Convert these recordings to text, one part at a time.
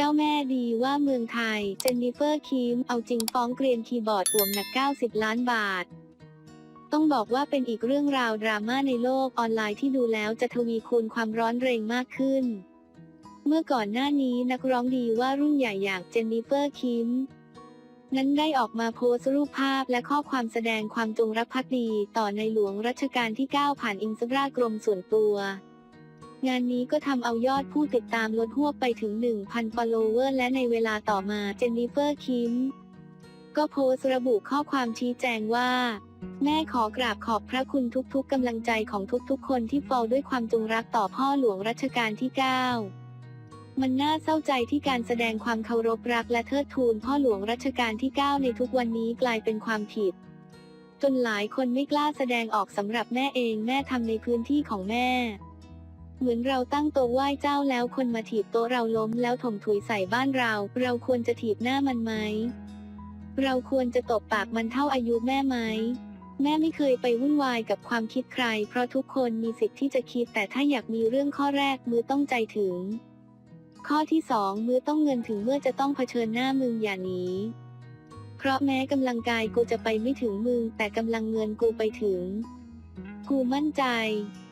เจ้าแม่ดีว่าเมืองไทย เจนนิเฟอร์คิม เอาจริงฟ้องเกรียนคีย์บอร์ดรวมหนัก 90 ล้านบาท ต้องบอกว่าเป็นอีกเรื่องราวดราม่าในโลกออนไลน์ที่ดูแล้วจะทวีคูณความร้อนแรงมากขึ้น เมื่อก่อนหน้านี้นักร้องดีว่ารุ่นใหญ่อย่างเจนนิเฟอร์คิมนั้นได้ออกมาโพสต์รูปภาพและข้อความแสดงความจงรักภักดี ต่อในหลวงรัชกาลที่ 9 ผ่านอินสตาแกรมส่วนตัว งานนี้ก็ทำเอายอดผู้ติดตามลดหัวไปถึง 1,000 follower และในเวลาต่อมาเจนนิเฟอร์คิม ก็โพสต์ระบุข้อความชี้แจงว่า แม่ขอกราบขอบพระคุณทุกๆกำลังใจของทุกๆ คนที่ฟอลด้วยความจงรักต่อพ่อหลวงรัชกาลที่ 9 มันน่าเศร้าใจที่การแสดงความเคารพรักและเทิดทูนพ่อหลวงรัชกาลที่ 9 ในทุกวันนี้กลายเป็นความผิด จนหลายคนไม่กล้าแสดงออกสำหรับแม่เองแม่ทำในพื้นที่ของแม่ เหมือนเราตั้งโต๊ะไหว้เจ้าแล้วคนมาถีบโต๊ะเราล้มแล้วถมถุยใส่บ้านเรา เราควรจะถีบหน้ามันไหม เราควรจะตบปากมันเท่าอายุแม่ไหม แม่ไม่เคยไปวุ่นวายกับความคิดใคร เพราะทุกคนมีสิทธิ์ที่จะคิด แต่ถ้าอยากมีเรื่องข้อแรกมือต้องใจถึง ข้อที่สองมือต้องเงินถึงเมื่อจะต้องเผชิญหน้ามึงอย่าหนีเพราะแม้กำลังกายกูจะไปไม่ถึงมึงแต่กำลังเงินกูไปถึง กูมั่นใจ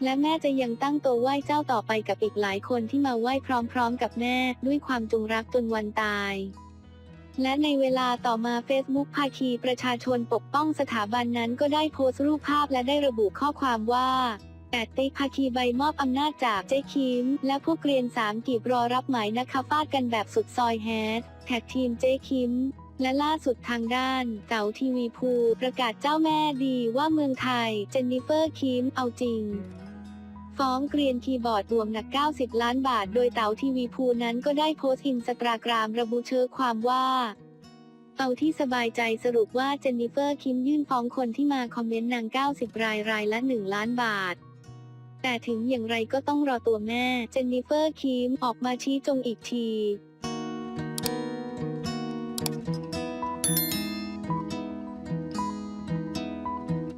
และแม่จะยังตั้งตัวไหว้เจ้าต่อไปกับอีกหลายคนที่มาไหว้พร้อมๆ กับแม่ด้วยความจงรักจนวันตาย และในเวลาต่อมา Facebook ภาคีประชาชนปกป้องสถาบันนั้นก็ได้โพสต์รูปภาพและได้ระบุข้อความว่าแอดติ๊กภาคีใบมอบอำนาจจากเจ๊คิม และพวกเกรียนสามกีบรอรับหมายนะคะฟาดกันแบบสุดซอยแฮชแท็กทีมเจ๊คิม และล่าสุดทางด้านเต๋าทีวีภูประกาศเจ้าแม่ดีว่าเมืองไทยเจนนิเฟอร์คิมเอาจริง ฟ้องเกรียนคีย์บอร์ดรวมหนัก 90 ล้านบาท โดยเต๋าทีวีภูนั้นก็ได้โพสต์อินสตาแกรมระบุเชื้อความว่าเอาที่สบายใจสรุปว่าเจนนิเฟอร์คิมยื่นฟ้องคนที่มาคอมเมนต์นาง 90 รายรายละ 1 ล้านบาท แต่ถึงอย่างไรก็ต้องรอตัวแม่เจนนิเฟอร์คิมออกมาชี้จงอีกที